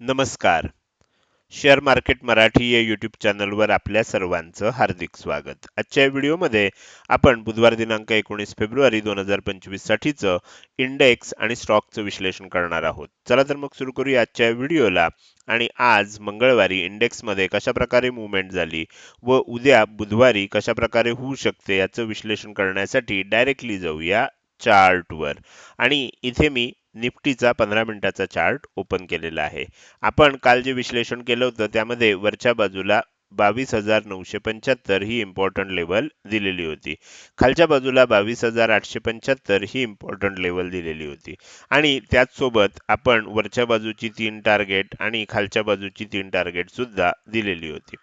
नमस्कार. Share market Marathi या YouTube चॅनलवर आपल्या सर्वांचं हार्दिक स्वागत. आजच्या या व्हिडिओमध्ये आपण बुधवार दिनांक एकोणीस फेब्रुवारी दोन हजार पंचवीस साठीचं इंडेक्स आणि स्टॉकचं विश्लेषण करणार आहोत. चला तर मग सुरू करूया आजच्या या व्हिडिओला. आणि आज मंगळवारी इंडेक्समध्ये कशाप्रकारे मुवमेंट झाली व उद्या बुधवारी कशा प्रकारे होऊ शकते याचं विश्लेषण करण्यासाठी डायरेक्टली जाऊया चार्टवर आणि इथे मी निफ्टीचा पंधरा मिनिटाचा चार्ट ओपन केलेला आहे. आपण काल जे विश्लेषण केलं होतं त्यामध्ये वरच्या बाजूला बावीस हजार नऊशे पंच्याहत्तर ही इम्पॉर्टंट लेवल दिलेली होती. खालच्या बाजूला बावीस हजार आठशे पंच्याहत्तर ही इम्पॉर्टंट लेवल दिलेली होती. आणि त्याचसोबत आपण वरच्या बाजूची तीन टार्गेट आणि खालच्या बाजूची तीन टार्गेट सुद्धा दिलेली होती.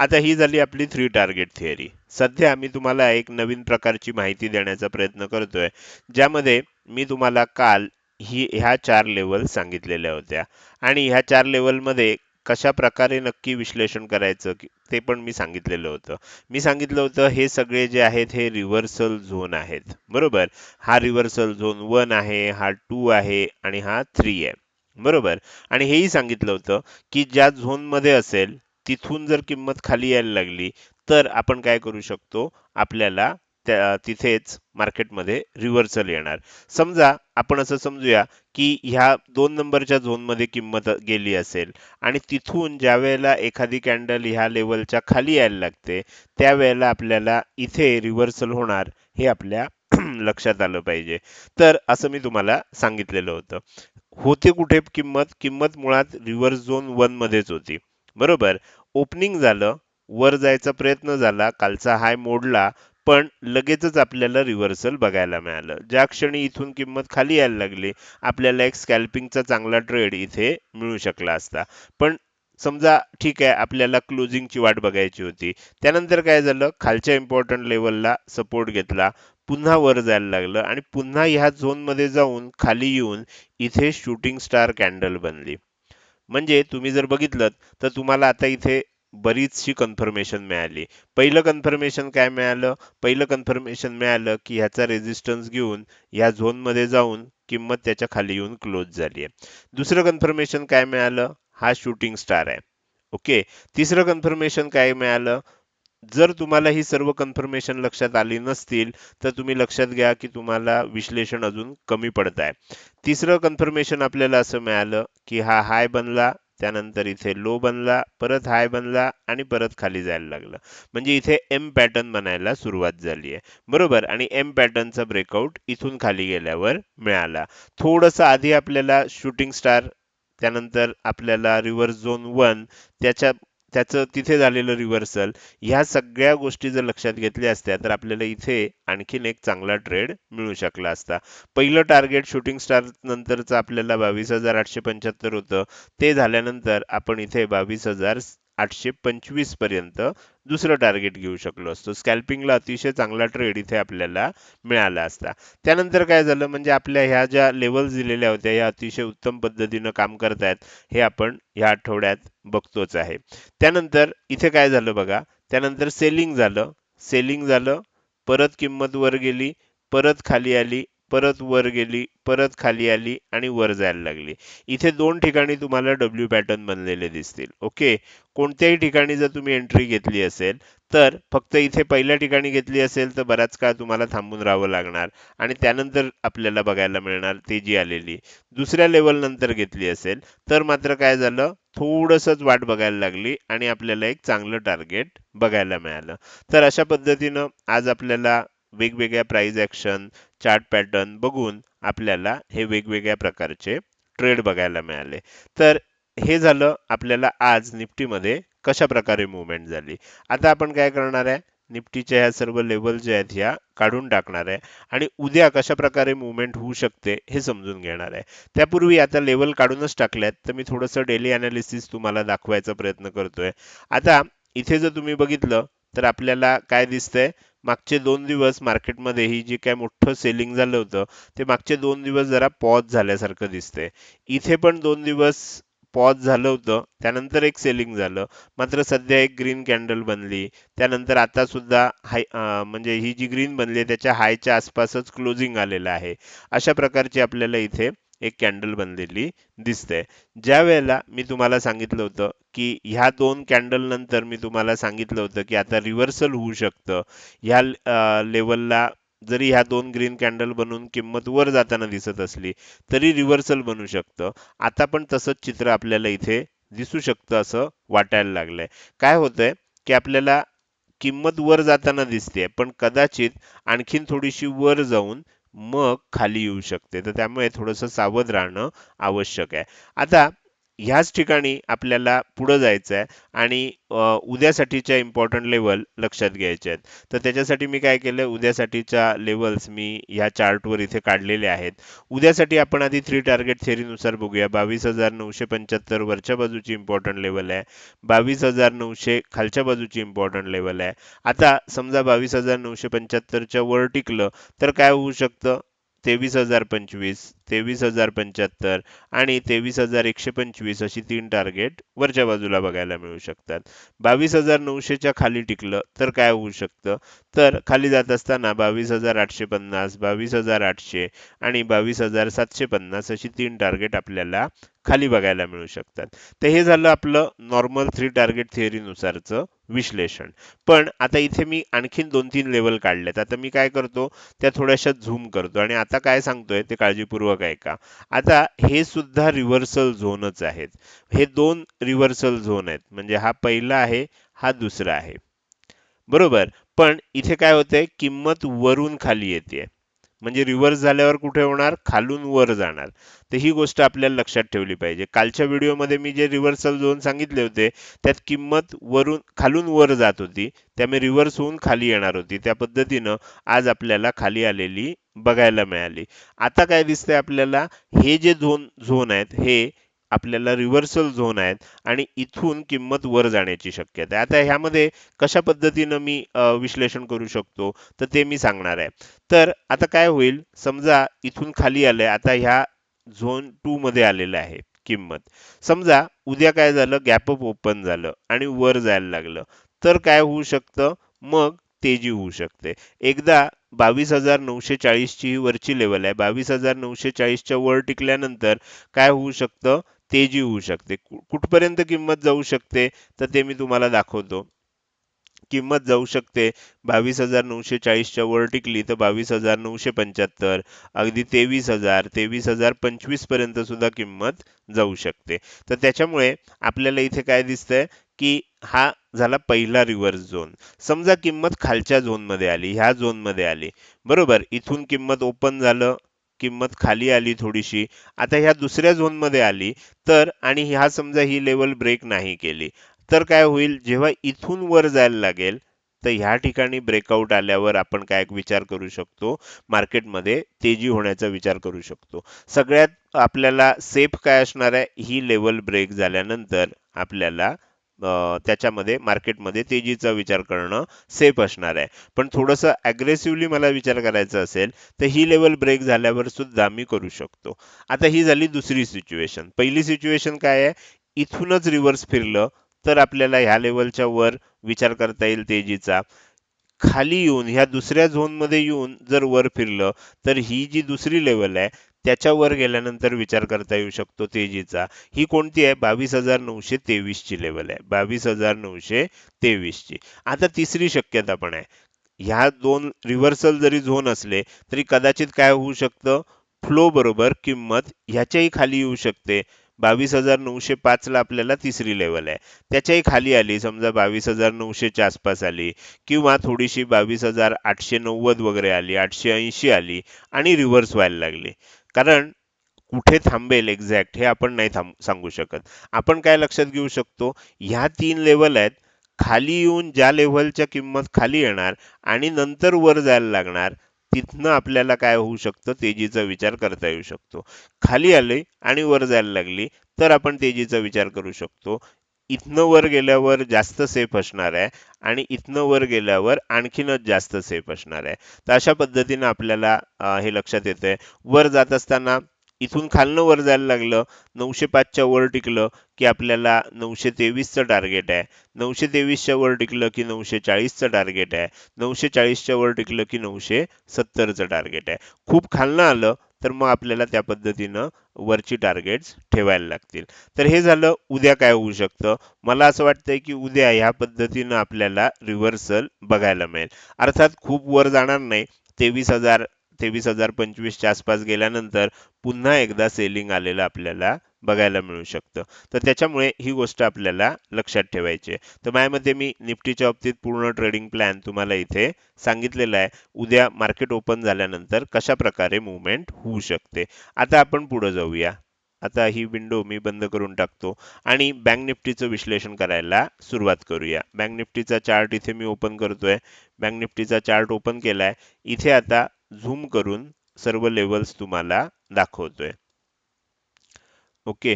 आता ही झाली आपली थ्री टार्गेट थिअरी सध्या मी तुम्हाला एक नवीन प्रकारची माहिती देण्याचा प्रयत्न करतोय ज्यामध्ये मी तुम्हाला काल ही ह्या चार लेवल सांगितलेल्या होत्या. आणि ह्या चार लेवलमध्ये कशा प्रकारे नक्की विश्लेषण करायचं ते पण मी सांगितलेलं होतं. मी सांगितलं होतं हे सगळे जे आहेत हे रिव्हर्सल झोन आहेत. बरोबर? हा रिव्हर्सल झोन वन आहे हा टू आहे आणि हा थ्री आहे. बरोबर? आणि हेही सांगितलं होतं की ज्या झोनमध्ये असेल तिथून जर किंमत खाली यायला लागली तर आपण काय करू शकतो? आपल्याला त्या तिथेच मार्केटमध्ये रिव्हर्सल येणार. समजा आपण असं समजूया की ह्या दोन नंबरच्या झोनमध्ये किंमत गेली असेल आणि तिथून ज्या वेळेला एखादी कॅन्डल ह्या लेवलच्या खाली यायला लागते त्यावेळेला आपल्याला इथे रिव्हर्सल होणार हे आपल्या लक्षात आलं पाहिजे. तर असं मी तुम्हाला सांगितलेलं होतं. होते कुठे किंमत? किंमत मुळात रिव्हर्स झोन वन मध्येच होती. बरोबर? ओपनिंग झालं वर जायचा प्रयत्न झाला कालचा हाय मोडला पण लगेचच आपल्याला रिव्हर्सल बघायला मिळालं. ज्या क्षणी इथून किंमत खाली यायला लागली आपल्याला एक स्कॅल्पिंगचा चांगला ट्रेड इथे मिळू शकला असता. पण समजा ठीक आहे आपल्याला क्लोजिंगची वाट बघायची होती. त्यानंतर काय झालं? खालच्या इम्पॉर्टंट लेवलला सपोर्ट घेतला. पुन्हा वर जायला लागलं आणि पुन्हा ह्या झोनमध्ये जाऊन खाली येऊन इथे शूटिंग स्टार कॅन्डल बनली. म्हणजे तुम्ही जर बघितलं तर तुम्हाला आता इथे बरीचशी कन्फर्मेशन मिळाली. पहिलं कन्फर्मेशन काय मिळालं? पहिलं कन्फर्मेशन मिळालं की ह्याचा रेजिस्टन्स घेऊन ह्या झोनमध्ये जाऊन किंमत त्याच्याखाली येऊन क्लोज झाली आहे. दुसरं कन्फर्मेशन काय मिळालं? हा शूटिंग स्टार आहे. ओके तिसरं कन्फर्मेशन काय मिळालं? जर तुम्हाला ही सर्व कन्फर्मेशन लक्षात आली नसतील तर तुम्ही लक्षात घ्या की तुम्हाला विश्लेषण अजून कमी पडत आहे. तिसरं कन्फर्मेशन आपल्याला असं मिळालं की हा हाय बनला त्यानंतर इथे लो बनला परत हाय बनला आणि परत खाली जायला लागलं. म्हणजे इथे एम पॅटर्न बनायला सुरुवात झाली आहे. बरोबर? आणि एम पॅटर्नचा ब्रेकआउट इथून खाली गेल्यावर मिळाला. थोडंसं आधी आपल्याला शूटिंग स्टार त्यानंतर आपल्याला रिव्हर्स झोन वन त्याच्या त्याचं तिथे झालेलं रिव्हर्सल ह्या सगळ्या गोष्टी जर लक्षात घेतल्या असत्या तर आपल्याला इथे आणखीन एक चांगला ट्रेड मिळू शकला असता. पहिलं टार्गेट शूटिंग स्टार नंतरचं आपल्याला बावीस हजार आठशे पंच्याहत्तर होतं. ते झाल्यानंतर आपण इथे बावीस हजार आठशे पंचवीसपर्यंत दुसरं टार्गेट घेऊ शकलो असतो. स्कॅल्पिंगला अतिशय चांगला ट्रेड इथे आपल्याला मिळाला असता. त्यानंतर काय झालं? म्हणजे आपल्या ह्या ज्या लेवल्स दिलेल्या होत्या ह्या अतिशय उत्तम पद्धतीनं काम करतायत हे आपण ह्या आठवड्यात बघतोच आहे. त्यानंतर इथे काय झालं बघा? त्यानंतर सेलिंग झालं. सेलिंग झालं. परत किंमत वर गेली. परत खाली आली. परत वर गेली परत खाली आली आणि वर जायला लागली. इथे दोन ठिकाणी तुम्हाला डब्ल्यू पॅटर्न बनलेले दिसतील. ओके कोणत्याही ठिकाणी जर तुम्ही एंट्री घेतली असेल तर फक्त इथे पहिल्या ठिकाणी घेतली असेल तर बराच काळ तुम्हाला थांबून राहावं लागणार आणि त्यानंतर आपल्याला बघायला मिळणार तेजी आलेली. दुसऱ्या लेवल नंतर घेतली असेल तर मात्र काय झालं? थोडसच वाट बघायला लागली आणि आपल्याला एक चांगलं टार्गेट बघायला मिळालं. तर अशा पद्धतीनं आज आपल्याला वेगवेगळ्या प्राईज ऍक्शन चार्ट पॅटर्न बघून आपल्याला हे वेगवेगळ्या प्रकारचे ट्रेड बघायला मिळाले. तर हे झालं आपल्याला आज निफ्टीमध्ये कशा प्रकारे मुवमेंट झाली. आता आपण काय करणार आहे? निफ्टीच्या ह्या सर्व लेवल जे आहेत ह्या काढून टाकणार आहे आणि उद्या कशा प्रकारे मुवमेंट होऊ शकते हे समजून घेणार आहे. त्यापूर्वी आता लेवल काढूनच टाकल्यात तर मी थोडंसं डेली अनालिसिस तुम्हाला दाखवायचा प्रयत्न करतोय. आता इथे जर तुम्ही बघितलं तर आपल्याला काय दिसतंय? मागचे दोन दिवस मार्केटमध्ये ही जे काय मोठं सेलिंग झालं होतं ते मागचे दोन दिवस जरा पॉज झाल्यासारखं दिसतंय. इथे पण दोन दिवस पॉज झालं होतं त्यानंतर एक सेलिंग झालं. मात्र सध्या एक ग्रीन कॅन्डल बनली. त्यानंतर आता सुद्धा हाय म्हणजे ही जी ग्रीन बनली त्याच्या हायच्या आसपासच क्लोजिंग आलेलं आहे. अशा प्रकारची आपल्याला इथे एक कॅन्डल बनलेली दिसते ज्या वेळेला मी तुम्हाला सांगितलं होतं की ह्या दोन कॅन्डल नंतर मी तुम्हाला सांगितलं होतं की आता रिव्हर्सल होऊ शकतं. ह्या लेवलला जरी ह्या दोन ग्रीन कॅन्डल बनून किंमत वर जाताना दिसत असली तरी रिव्हर्सल बनू शकतं. आता पण तसंच चित्र आपल्याला इथे दिसू शकतं असं वाटायला लागलंय. काय होतंय की आपल्याला किंमत वर जाताना दिसते पण कदाचित आणखीन थोडीशी वर जाऊन मग खाली येऊ शकते. तर त्यामुळे थोडंसं सावध राहणं आवश्यक आहे. आता ह्याच ठिकाणी आपल्याला पुढं जायचं आहे आणि उद्यासाठीच्या इम्पॉर्टंट लेवल लक्षात घ्यायचे आहेत. तर त्याच्यासाठी मी काय केलं उद्यासाठीच्या लेवल्स मी ह्या चार्टवर इथे काढलेले आहेत. उद्यासाठी आपण आधी थ्री टार्गेट थेरीनुसार बघूया. बावीस हजार नऊशे पंच्याहत्तर वरच्या बाजूची इम्पॉर्टंट लेवल आहे. बावीस हजार नऊशे खालच्या बाजूची इम्पॉर्टंट लेवल आहे. आता समजा बावीस हजार नऊशे पंच्याहत्तरच्या वर टिकलं तर काय होऊ शकतं? तेवीस हजार पंचवीस तेवीस हजार पंच्याहत्तर आणि तेवीस हजार एकशे पंचवीस अशी तीन टार्गेट वरच्या बाजूला बघायला मिळू शकतात. बावीस हजार नऊशेच्या खाली टिकलं तर काय होऊ शकतं? तर खाली जात असताना बावीस हजार आठशे पन्नास बावीस हजार आठशे आणि बावीस हजार सातशे पन्नास अशी तीन टार्गेट आपल्याला खाली बघायला मिळू शकतात. तर हे झालं आपलं नॉर्मल थ्री टार्गेट थिअरीनुसारचं विश्लेषण. पण आता इथे मी आणखीन दोन तीन लेवल काढलेत. आता मी काय करतो त्या थोड्याशा झूम करतो. आणि आता काय सांगतोय ते काळजीपूर्वक ऐका. आता हे सुद्धा रिव्हर्सल झोनच आहेत. हे दोन रिव्हर्सल झोन आहेत. म्हणजे हा पहिला आहे हा दुसरा आहे. बरोबर? पण इथे काय होतंय किंमत वरून खाली येते म्हणजे रिव्हर्स झाल्यावर कुठे होणार? खालून वर जाणार. तर ही गोष्ट आपल्याला लक्षात ठेवली पाहिजे. कालच्या व्हिडिओमध्ये मी जे रिव्हर्सल झोन सांगितले होते त्यात किंमत वरून खालून वर जात होती. त्यामुळे रिव्हर्स होऊन खाली येणार होती. त्या पद्धतीनं आज आपल्याला खाली आलेली बघायला मिळाली. आता काय दिसतंय आपल्याला? हे जे झोन झोन आहेत हे आपल्याला रिव्हर्सल झोन आहेत आणि इथून किंमत वर जाण्याची शक्यता आहे. आता ह्यामध्ये कशा पद्धतीनं मी विश्लेषण करू शकतो? तर ते मी सांगणार आहे. तर आता काय होईल? समजा इथून खाली आलंय. आता ह्या झोन टू मध्ये आलेलं आहे किंमत. समजा उद्या काय झालं? गॅपअप ओपन झालं आणि वर जायला लागलं. तर काय होऊ शकतं? मग तेजी होऊ शकते. एकदा बावीस हजार नऊशे चाळीसची ही वरची लेवल आहे. बावीस हजार नऊशे चाळीसच्या वर टिकल्यानंतर काय होऊ शकतं? तेजी होऊ शकते. कुठपर्यंत किंमत जाऊ शकते तर ते मी तुम्हाला दाखवतो. किंमत जाऊ शकते बावीस हजार नऊशे चाळीसच्या वर टिकली तर बावीस हजार नऊशे पंच्याहत्तर. अगदी तेवीस हजार तेवीस हजार पंचवीसपर्यंत सुद्धा किंमत जाऊ शकते. तर त्याच्यामुळे आपल्याला इथे काय दिसतंय? की हा झाला पहिला रिव्हर्स झोन समजा किंमत खालच्या झोनमध्ये आली ह्या झोनमध्ये आली. बरोबर? इथून किंमत ओपन झालं किंमत खाली आली थोडीशी आता ह्या दुसऱ्या झोनमध्ये आली तर आणि ह्या समजा ही लेवल ब्रेक नाही केली तर काय होईल? जेव्हा इथून वर जायला लागेल तर ह्या ठिकाणी ब्रेकआउट आल्यावर आपण काय विचार करू शकतो? मार्केटमध्ये तेजी होण्याचा विचार करू शकतो. सगळ्यात आपल्याला सेफ काय असणार आहे? ही लेवल ब्रेक झाल्यानंतर आपल्याला त्याच्यामध्ये मार्केटमध्ये तेजीचा विचार करणं सेफ असणार आहे. पण थोडंसं अग्रेसिव्हली मला विचार करायचा असेल तर ही लेवल ब्रेक झाल्यावर सुद्धा मी करू शकतो. आता ही झाली दुसरी सिच्युएशन पहिली सिच्युएशन काय आहे? इथूनच रिव्हर्स फिरलं तर आपल्याला ह्या लेवलच्या वर विचार करता येईल तेजीचा. खाली येऊन ह्या दुसऱ्या झोनमध्ये येऊन जर वर फिरलं तर ही जी दुसरी लेवल आहे त्याच्यावर गेल्यानंतर विचार करता येऊ शकतो तेजीचा. ही कोणती आहे? बावीस हजार नऊशे तेवीस ची लेवल आहे. बावीस हजार नऊशे तेवीस ची आता तिसरी शक्यता पण आहे. ह्या दोन रिव्हर्सल जरी झोन असले तरी कदाचित काय होऊ शकतं? फ्लो बरोबर किंमत ह्याच्याही खाली येऊ शकते. बावीस हजार नऊशे पाचला आपल्याला तिसरी लेवल आहे. त्याच्याही खाली आली समजा बावीस हजार नऊशेच्या आसपास आली किंवा थोडीशी बावीस हजार आठशे नव्वद वगैरे आली आठशे ऐंशी आली आणि रिव्हर्स व्हायला लागली. कारण कुठे थांबेल एक्झॅक्ट हे आपण नाही थांब सांगू शकत. आपण काय लक्षात घेऊ शकतो? ह्या तीन लेवल आहेत. खाली येऊन ज्या लेव्हलच्या किंमत खाली येणार आणि नंतर वर जायला लागणार तिथनं आपल्याला काय होऊ शकतं? तेजीचा विचार करता येऊ शकतो. खाली आले आणि वर जायला लागली तर आपण तेजीचा विचार करू शकतो. इथनं वर गेल्यावर जास्त सेफ असणार आहे आणि इथनं वर गेल्यावर आणखीनच जास्त सेफ असणार आहे. तर अशा पद्धतीनं आपल्याला हे लक्षात येतंय. वर जात असताना इथून खालनं वर जायला लागलं नऊशे पाचच्या वर टिकलं की आपल्याला नऊशे तेवीसचं टार्गेट आहे. नऊशे तेवीसच्या वर टिकलं की नऊशे चाळीसचं टार्गेट आहे. नऊशे चाळीसच्या वर टिकलं की नऊशे सत्तरचं टार्गेट आहे. खूप खालनं आलं तर मग आपल्याला त्या पद्धतीनं वरची टार्गेट्स ठेवायला लागतील. तर हे झालं उद्या काय होऊ शकतं? मला असं वाटतंय की उद्या ह्या पद्धतीनं आपल्याला रिव्हर्सल बघायला मिळेल. अर्थात खूप वर जाणार नाही. तेवीस हजार तेवीस हजार पंचवीसच्या आसपास गेल्यानंतर पुन्हा एकदा सेलिंग आलेलं आपल्याला बघायला मिळू शकतं. तर त्याच्यामुळे ही गोष्ट आपल्याला लक्षात ठेवायची आहे. तर माझ्यामध्ये मी निफ्टीच्या बाबतीत पूर्ण ट्रेडिंग प्लॅन तुम्हाला इथे सांगितलेला आहे. उद्या मार्केट ओपन झाल्यानंतर कशा प्रकारे मुवमेंट होऊ शकते? आता आपण पुढे जाऊया. आता ही विंडो मी बंद करून टाकतो आणि बँक निफ्टीचं विश्लेषण करायला सुरुवात करूया. बँक निफ्टीचा चार्ट इथे मी ओपन करतोय. बँक निफ्टीचा चार्ट ओपन केलाय. इथे आता झूम करून सर्व लेवल्स तुम्हाला दाखवतोय. ओके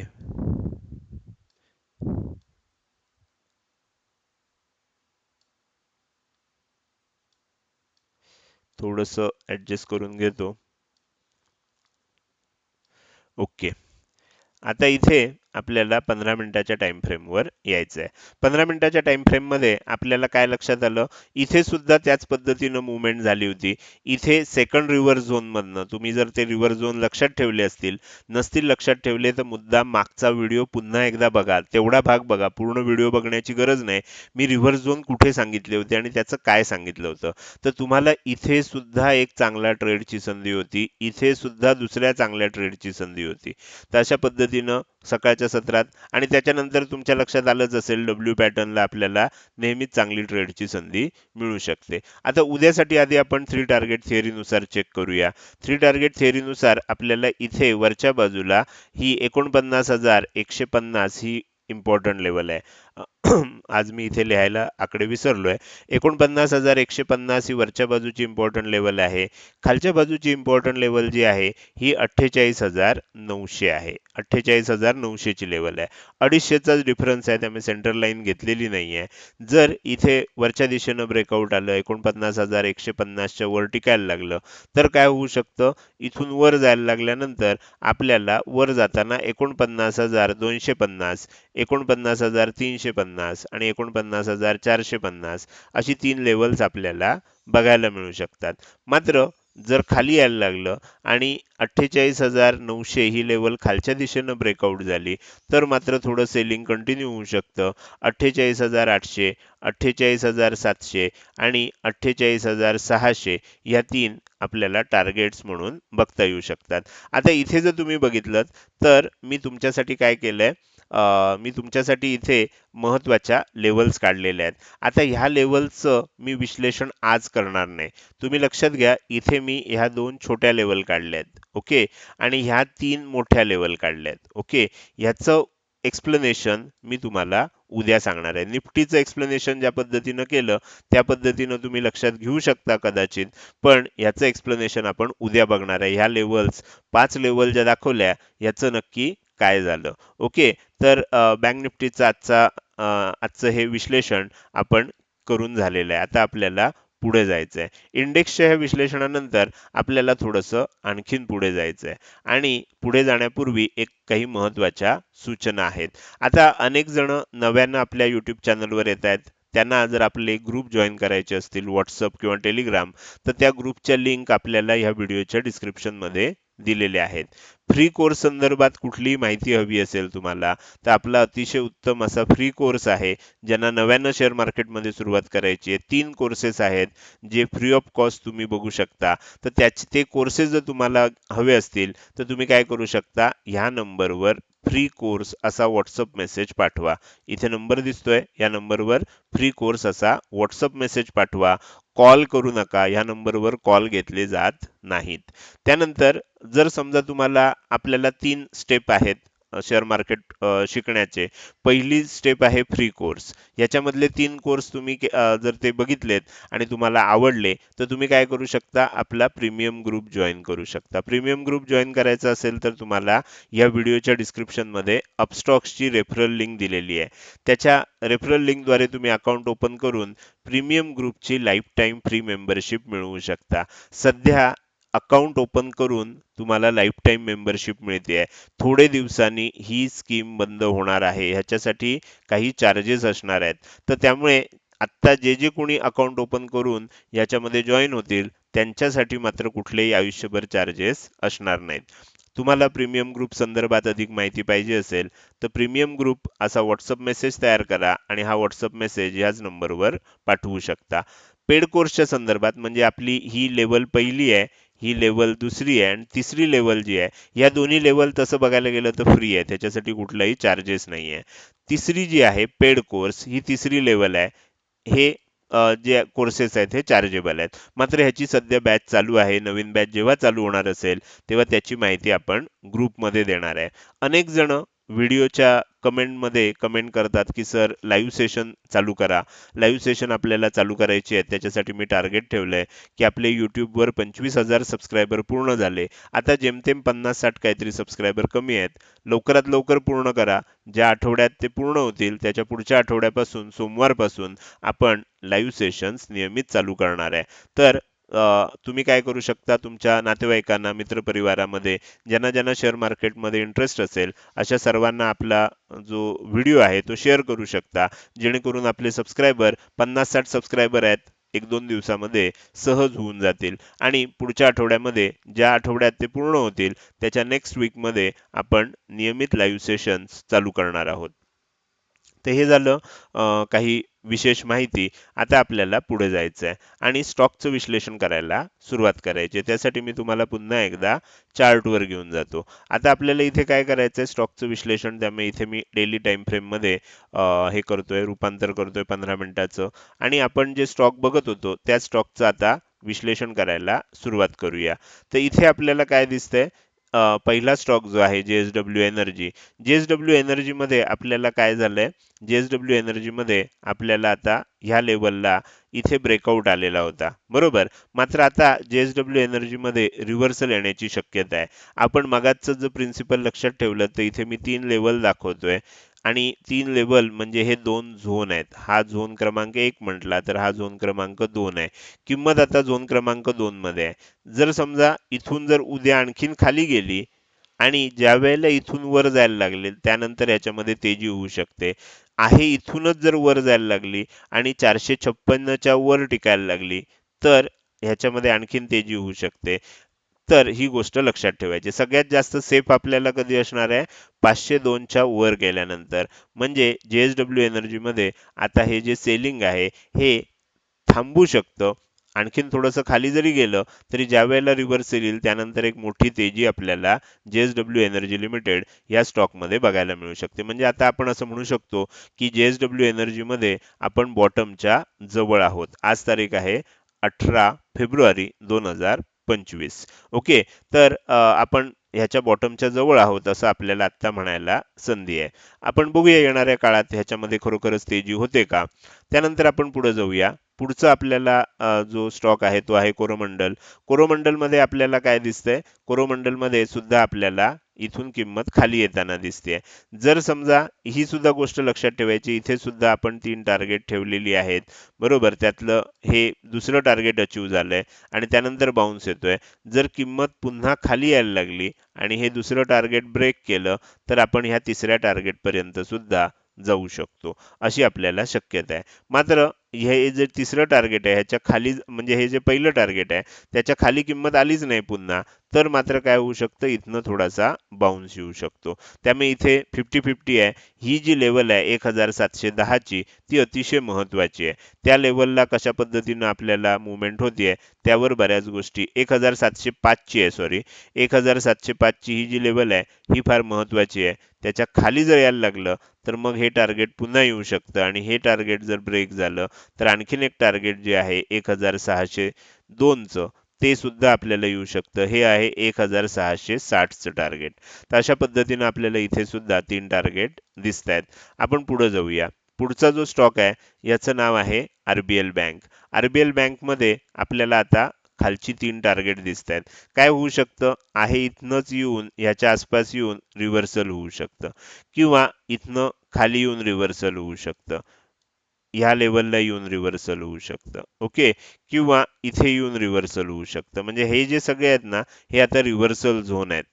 थोडस ऍडजस्ट करून घेतो. ओके आता इथे आपल्याला पंधरा मिनिटाच्या टाइम फ्रेमवर यायचं आहे पंधरा मिनिटाच्या टाइम फ्रेममध्ये आपल्याला काय लक्षात आलं? इथे सुद्धा त्याच पद्धतीनं मुवमेंट झाली होती. इथे सेकंड रिव्हर झोनमधनं तुम्ही जर ते रिव्हर झोन लक्षात ठेवले असतील नसतील लक्षात ठेवले तर मुद्दा मागचा व्हिडिओ पुन्हा एकदा बघा. तेवढा भाग बघा. पूर्ण व्हिडिओ बघण्याची गरज नाही. मी रिव्हर झोन कुठे सांगितले होते आणि त्याचं काय सांगितलं होतं? तर तुम्हाला इथे सुद्धा एक चांगल्या ट्रेडची संधी होती. इथे सुद्धा दुसऱ्या चांगल्या ट्रेडची संधी होती. तर अशा पद्धतीनं सकाळच्या सत्रात. आणि त्याच्यानंतर तुमच्या लक्षात आलंच असेल डब्ल्यू पॅटर्नला आपल्याला नेहमीच चांगली ट्रेडची संधी मिळू शकते. आता उद्यासाठी आधी आपण थ्री टार्गेट थिअरीनुसार चेक करूया. थ्री टार्गेट थिअरीनुसार आपल्याला इथे वरच्या बाजूला ही एकोणपन्नास हजार एकशे पन्नास ही इम्पॉर्टंट लेवल आहे. आज मी इथे लिहायला आकडे विसरलोय. एकोणपन्नास हजार एकशे पन्नास ही वरच्या बाजूची इम्पॉर्टंट लेवल आहे. खालच्या बाजूची इम्पॉर्टंट लेवल जी आहे ही अठ्ठेचाळीस हजार नऊशे आहे. अठ्ठेचाळीस हजार नऊशेची लेवल आहे. अडीचशेचाच डिफरन्स आहे त्यामुळे सेंटर लाईन घेतलेली नाही आहे जर इथे वरच्या दिशेनं ब्रेकआउट आलं एकोणपन्नास हजार एकशे पन्नासच्या वर टिकायला लागलं तर काय होऊ शकतं? इथून वर जायला लागल्यानंतर आपल्याला वर जाताना एकोणपन्नास हजार दोनशे पन्नास एकोणपन्नास हजार तीनशे पन्नास आणि एकोणपन्नास हजार चारशे पन्नास अशी तीन लेवल्स आपल्याला बघायला मिळू शकतात. मात्र जर खाली यायला लागलं आणि अठ्ठेचाळीस हजार नऊशे ही लेवल खालच्या दिशेनं ब्रेकआउट झाली तर मात्र थोडं सेलिंग कंटिन्यू होऊ शकतं. अठ्ठेचाळीस हजार आठशे अठ्ठेचाळीस हजार सातशे आणि अठ्ठेचाळीस हजार सहाशे या तीन आपल्याला टार्गेट्स म्हणून बघता येऊ शकतात. आता इथे जर तुम्ही बघितलं तर मी तुमच्यासाठी काय केलंय? मी तुमच्यासाठी इथे महत्त्वाच्या लेवल्स काढलेल्या आहेत. आता ह्या लेवलचं मी विश्लेषण आज करणार नाही. तुम्ही लक्षात घ्या इथे मी ह्या दोन छोट्या लेवल काढल्या आहेत ओके? आणि ह्या तीन मोठ्या लेवल काढल्या आहेत ओके? ह्याचं एक्सप्लेनेशन मी तुम्हाला उद्या सांगणार आहे. निफ्टीचं एक्सप्लेनेशन ज्या पद्धतीनं केलं त्या पद्धतीनं तुम्ही लक्षात घेऊ शकता कदाचित. पण याचं एक्सप्लेनेशन आपण उद्या बघणार आहे. ह्या लेवल्स पाच लेवल ज्या दाखवल्या याचं नक्की काय झालं? ओके तर बँक निफ्टीचा आजचा आजचं हे विश्लेषण आपण करून झालेलं आहे. आता आपल्याला पुढे जायचं आहे इंडेक्सच्या ह्या विश्लेषणानंतर आपल्याला थोडंसं आणखीन पुढे जायचं आहे आणि पुढे जाण्यापूर्वी एक काही महत्त्वाच्या सूचना आहेत. आता अनेक जण नव्यानं आपल्या यूट्यूब चॅनलवर येत आहेत. त्यांना जर आपले ग्रुप जॉईन करायचे असतील व्हॉट्सअप किंवा टेलिग्राम तर त्या ग्रुपच्या लिंक आपल्याला ह्या व्हिडिओच्या डिस्क्रिप्शनमध्ये दिलेले आहेत. फ्री कोर्स संदर्भात कुठलीही माहिती हवी असेल तुम्हाला तर आपला अतिशय उत्तम असा फ्री कोर्स आहे ज्यांना नव्यानं शेअर मार्केटमध्ये सुरुवात करायची आहे. तीन कोर्सेस आहेत जे फ्री ऑफ कॉस्ट तुम्ही बघू शकता. तर त्याचे ते कोर्सेस जर तुम्हाला हवे असतील तर तुम्ही काय करू शकता? ह्या नंबरवर फ्री कोर्स असा व्हॉट्सअप मेसेज पाठवा. इथे नंबर दिसतोय या नंबरवर फ्री कोर्स असा व्हॉट्सअप मेसेज पाठवा. कॉल करू नका या नंबरवर कॉल घेतले जात नाहीत. त्यानंतर जर समजा तुम्हाला आपल्याला तीन स्टेप आहेत शेअर मार्केट शिकण्याचे. पहिली स्टेप आहे फ्री कोर्स याच्यामधले तीन कोर्स तुम्ही जर ते बघितलेत आणि तुम्हाला आवडले तर तुम्ही काय करू शकता? आपला प्रीमियम ग्रुप जॉईन करू शकता. प्रीमियम ग्रुप जॉईन करायचा असेल तर तुम्हाला या व्हिडिओच्या डिस्क्रिप्शनमध्ये अपस्टॉक्सची रेफरल लिंक दिलेली आहे. त्याच्या रेफरल लिंकद्वारे तुम्ही अकाउंट ओपन करून प्रीमियम ग्रुपची लाईफ टाईम फ्री मेंबरशिप मिळवू शकता. सध्या अकाउंट ओपन करून तुम्हाला लाईफ टाईम मेंबरशिप मिळते. थोडे दिवसांनी ही स्कीम बंद होणार आहे. ह्याच्यासाठी काही चार्जेस असणार आहेत. तर त्यामुळे आत्ता जे जे कोणी अकाउंट ओपन करून याच्यामध्ये जॉईन होतील त्यांच्यासाठी मात्र कुठलेही आयुष्यभर चार्जेस असणार नाहीत. तुम्हाला प्रीमियम ग्रुप संदर्भात अधिक माहिती पाहिजे असेल तर प्रीमियम ग्रुप असा व्हॉट्सअप मेसेज तयार करा आणि हा व्हॉट्सअप मेसेज ह्याच नंबरवर पाठवू शकता. पेड कोर्सच्या संदर्भात म्हणजे आपली ही लेवल पहिली आहे ही लेवल दुसरी आहे आणि तिसरी लेवल जी आहे या दोन्ही लेवल तसं बघायला गेलं तर फ्री आहे. त्याच्यासाठी कुठलाही चार्जेस नाही आहे. तिसरी जी आहे पेड कोर्स ही तिसरी लेवल आहे. हे जे कोर्सेस आहेत हे चार्जेबल आहेत. मात्र ह्याची सध्या बॅच चालू आहे. नवीन बॅच जेव्हा चालू होणार असेल तेव्हा त्याची माहिती आपण ग्रुपमध्ये देणार आहे. अनेक जण व्हिडिओच्या कमेंटमध्ये कमेंट करतात की सर लाईव्ह सेशन चालू करा. लाईव्ह सेशन आपल्याला चालू करायची आहे. त्याच्यासाठी मी टार्गेट ठेवलं आहे की आपले यूट्यूबवर पंचवीस हजार सबस्क्रायबर पूर्ण झाले. आता जेमतेम पन्नास साठ काहीतरी सबस्क्रायबर कमी आहेत. लवकरात लवकर पूर्ण करा. ज्या आठवड्यात ते पूर्ण होतील त्याच्या पुढच्या आठवड्यापासून सोमवारपासून आपण लाईव्ह सेशन्स नियमित चालू करणार आहे. तर तुम्ही काय करू शकता तुमच्या नातेवाईकांना मित्रपरिवारामध्ये ज्यांना ज्यांना शेअर मार्केटमध्ये इंटरेस्ट असेल अशा सर्वांना आपला जो व्हिडिओ आहे तो शेअर करू शकता. जेणेकरून आपले सबस्क्रायबर पन्नास साठ सबस्क्रायबर आहेत एक दोन दिवसामध्ये सहज होऊन जातील. आणि पुढच्या आठवड्यामध्ये ज्या आठवड्यात ते पूर्ण होतील त्याच्या नेक्स्ट वीकमध्ये आपण नियमित लाईव्ह सेशन्स चालू करणार आहोत. तर हे झालं. काही विशेष माहिती आता आपल्याला पुढे जायचं आहे आणि स्टॉकचं विश्लेषण करायला सुरुवात करायची. आहे. त्यासाठी मी तुम्हाला पुन्हा एकदा चार्टवर घेऊन जातो. आता आपल्याला इथे काय करायचं आहे स्टॉकचं विश्लेषण त्यामुळे इथे मी डेली टाइम फ्रेममध्ये हे करतोय रूपांतर करतोय पंधरा मिनिटाचं. आणि आपण जे स्टॉक बघत होतो त्या स्टॉकचं आता विश्लेषण करायला सुरुवात करूया. तर इथे आपल्याला काय दिसतंय? पहिला स्टॉक जो आहे जेएसडब्ल्यू एनर्जी जेएसडब्ल्यू एनर्जी मध्ये आपल्याला काय झालंय? एस एनर्जी मध्ये आपल्याला आता ह्या लेवलला इथे ब्रेकआउट आलेला होता. बरोबर? मात्र आता जेएसडब्ल्यू एनर्जी मध्ये रिव्हर्सल येण्याची शक्यता आहे. आपण मगाचं जर प्रिन्सिपल लक्षात ठेवलं तर इथे मी तीन लेवल दाखवतोय. आणि तीन लेवल म्हणजे हे दोन झोन आहेत. हा झोन क्रमांक एक म्हटला तर हा झोन क्रमांक दोन आहे. किंमत आता झोन क्रमांक दोन मध्ये आहे. जर समजा इथून जर उद्या आणखीन खाली गेली आणि ज्या वेळेला इथून वर जायला लागले त्यानंतर याच्यामध्ये तेजी होऊ शकते. आहे इथूनच जर वर जायला लागली आणि चारशे छप्पन्नच्या वर टिकायला लागली तर ह्याच्यामध्ये आणखीन तेजी होऊ शकते. तर ही गोष्ट लक्षात ठेवायची. सगळ्यात जास्त सेफ आपल्याला कधी असणार आहे? पाचशे दोनच्या वर गेल्यानंतर. म्हणजे जेएसडब्ल्यू डब्ल्यू एनर्जीमध्ये आता हे जे सेलिंग आहे हे थांबू शकतं. आणखीन थोडंसं खाली जरी गेलं तरी ज्या वेळेला रिव्हर्स येईल त्यानंतर एक मोठी तेजी आपल्याला जेएसडब्ल्यू एनर्जी लिमिटेड या स्टॉकमध्ये बघायला मिळू शकते. म्हणजे आता आपण असं म्हणू शकतो की जेएसडब्ल्यू डब्ल्यू एनर्जीमध्ये आपण बॉटमच्या जवळ आहोत. आज तारीख आहे अठरा फेब्रुवारी दोन हजार पंचवीस. ओके? तर आपण ह्याच्या बॉटमच्या जवळ आहोत असं आपल्याला आता म्हणायला संधी आहे. आपण बघूया येणाऱ्या काळात ह्याच्यामध्ये खरोखरच तेजी होते का? त्यानंतर आपण पुढे जाऊया. पुढचा आपल्याला जो स्टॉक आहे तो आहे कोरोमंडल. कोरोमंडलमध्ये आपल्याला काय दिसतंय? कोरोमंडलमध्ये सुद्धा आपल्याला इथून किंमत खाली येताना दिसते जर समजा ही सुद्धा गोष्ट लक्षात ठेवायची इथे सुद्धा आपण तीन टार्गेट ठेवलेली आहेत. बरोबर त्यातलं हे दुसरं टार्गेट अचीव झालंय आणि त्यानंतर बाउन्स येतोय. जर किंमत पुन्हा खाली यायला लागली आणि हे दुसरं टार्गेट ब्रेक केलं तर आपण ह्या तिसऱ्या टार्गेटपर्यंत सुद्धा जाऊ शकतो. अशी आपल्याला शक्यता आहे. मात्र हे जे तिसरं टार्गेट आहे ह्याच्या खाली म्हणजे हे जे पहिलं टार्गेट आहे त्याच्याखाली किंमत आलीच नाही पुन्हा तर मात्र काय होऊ शकतं? इथनं थोडासा बाउन्स येऊ शकतो. त्यामुळे इथे फिफ्टी फिफ्टी आहे. ही जी लेवल आहे एक हजार सातशे दहाची ती अतिशय महत्त्वाची आहे. त्या लेवलला कशा पद्धतीनं आपल्याला मुवमेंट होतीये त्यावर बऱ्याच गोष्टी. एक हजार सातशे पाचची आहे सॉरी एक हजार सातशे पाचची ही जी लेवल आहे ही फार महत्त्वाची आहे. त्याच्याखाली जर यायला लागलं तर मग हे टार्गेट पुन्हा येऊ शकतं. आणि हे टार्गेट जर ब्रेक झालं तर आणखीन एक टार्गेट जे आहे एक हजार सहाशे दोनचं ते सुद्धा आपल्याला येऊ शकतं. हे आहे एक हजार सहाशे साठचं टार्गेट तर अशा पद्धतीनं आपल्याला इथे सुद्धा तीन टार्गेट दिसत आहेत आपण पुढे जाऊया. पुढचा जो स्टॉक आहे याचं नाव आहे आरबीएल बँक आरबीएल बँकमध्ये आपल्याला आता खालची तीन टार्गेट दिसत आहेत काय होऊ शकतं? आहे इथनंच येऊन ह्याच्या आसपास येऊन रिव्हर्सल होऊ शकतं. किंवा इथनं खाली येऊन रिव्हर्सल होऊ शकतं. ह्या लेवलला येऊन रिव्हर्सल होऊ शकतं. ओके किंवा इथे येऊन रिव्हर्सल होऊ शकतं. म्हणजे हे जे सगळे आहेत ना हे आता रिव्हर्सल झोन आहेत.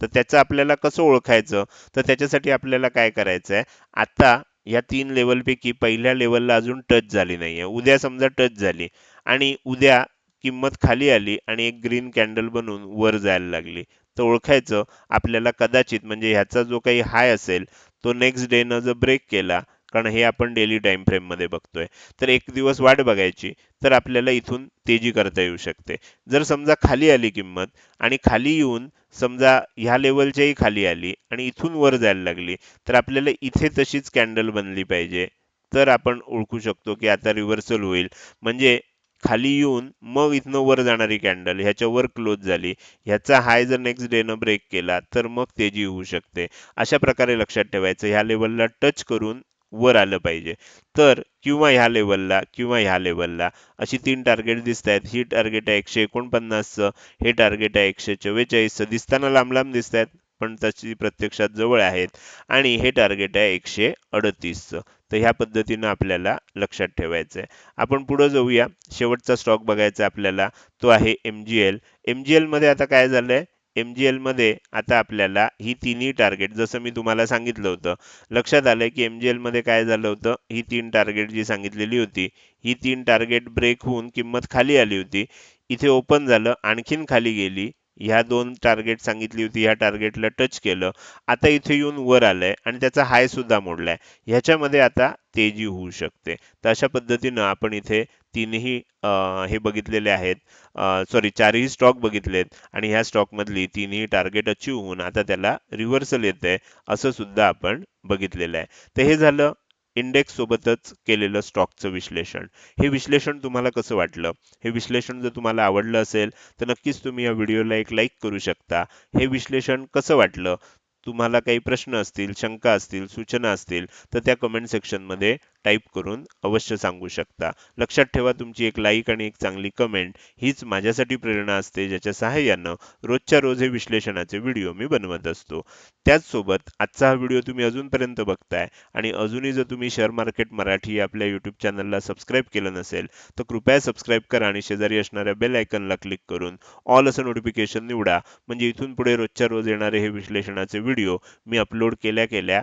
तर त्याचं आपल्याला कसं ओळखायचं? तर त्याच्यासाठी आपल्याला काय करायचं आहे आता या तीन लेवलपैकी पहिल्या लेवलला अजून टच झाली नाहीये. उद्या समजा टच झाली आणि उद्या किंमत खाली आली आणि एक ग्रीन कॅन्डल बनून वर जायला लागली. तर ओळखायचं आपल्याला कदाचित म्हणजे ह्याचा जो काही हाय असेल तो नेक्स्ट डे न जर ब्रेक केला कारण हे आपण डेली टाइम फ्रेममध्ये बघतोय. तर एक दिवस वाट बघायची तर आपल्याला इथून तेजी करता येऊ शकते. जर समजा खाली आली किंमत आणि खाली येऊन समजा ह्या लेवलच्याही खाली आली आणि इथून वर जायला लागली तर आपल्याला इथे तशीच कॅन्डल बनली पाहिजे. तर आपण ओळखू शकतो की आता रिव्हर्सल होईल. म्हणजे खाली येऊन मग इथनं वर जाणारी कॅन्डल ह्याच्यावर क्लोज झाली ह्याचा हाय जर नेक्स्ट डेनं ब्रेक केला तर मग तेजी होऊ शकते. अशा प्रकारे लक्षात ठेवायचं. ह्या लेवलला टच करून वर आलं पाहिजे. तर किंवा ह्या लेवलला किंवा ह्या लेवलला अशी तीन टार्गेट दिसत आहेत ही टार्गेट आहे एकशे एकोणपन्नासचं हे टार्गेट आहे एकशे चव्वेचाळीसचं दिसताना लांब लांब दिसत आहेत पण तशी प्रत्यक्षात जवळ आहेत. आणि हे टार्गेट आहे एकशे अडतीसचं तर ह्या पद्धतीनं आपल्याला लक्षात ठेवायचं आहे. आपण पुढे जाऊया. शेवटचा स्टॉक बघायचा आपल्याला. तो आहे M G L M G एलमध्ये आता काय झालंय? एम जी एलमध्ये आता आपल्याला ही तिन्ही टार्गेट जसं मी तुम्हाला सांगितलं होतं लक्षात आलंय की एम जी एलमध्ये काय झालं होतं? ही तीन टार्गेट जी सांगितलेली होती ही तीन टार्गेट ब्रेक होऊन किंमत खाली आली होती. इथे ओपन झालं आणखीन खाली गेली. ह्या दोन टार्गेट सांगितली होती ह्या टार्गेटला टच केलं. आता इथे येऊन वर आलंय आणि त्याचा हाय सुद्धा मोडलाय. ह्याच्यामध्ये आता तेजी होऊ शकते. तर अशा पद्धतीनं आपण इथे तीनही हे बघितलेले आहेत. सॉरी चारही स्टॉक बघितलेत आणि ह्या स्टॉकमधली तीनही तिन्ही टार्गेट अचीव होऊन आता त्याला रिव्हर्सल येते असं सुद्धा आपण बघितलेलं आहे. तर हे झालं इंडेक्स सोबतच केलेलं स्टॉकचं विश्लेषण. हे विश्लेषण तुम्हाला कसं वाटलं? हे विश्लेषण जर तुम्हाला आवडलं असेल तर नक्कीच तुम्ही या व्हिडिओला एक लाईक करू शकता. हे विश्लेषण कसं वाटलं? तुम्हाला काही प्रश्न असतील शंका असतील सूचना असतील तर त्या कमेंट सेक्शनमध्ये टाईप करून अवश्य सांगू शकता. लक्षात ठेवा तुमची एक लाईक आणि एक चांगली कमेंट हीच माझ्यासाठी प्रेरणा असते ज्याच्या सहाय्यानं रोजच्या रोज हे विश्लेषणाचे व्हिडिओ मी बनवत असतो. त्याचसोबत आजचा हा व्हिडिओ तुम्ही अजूनपर्यंत बघताय आणि अजूनही जर तुम्ही शेअर मार्केट मराठी आपल्या यूट्यूब चॅनलला सबस्क्राईब केलं नसेल तर कृपया सबस्क्राईब करा आणि शेजारी असणाऱ्या बेल आयकनला क्लिक करून ऑल असं नोटिफिकेशन निवडा. म्हणजे इथून पुढे रोजच्या रोज येणारे हे विश्लेषणाचे व्हिडिओ मी अपलोड केल्या केल्या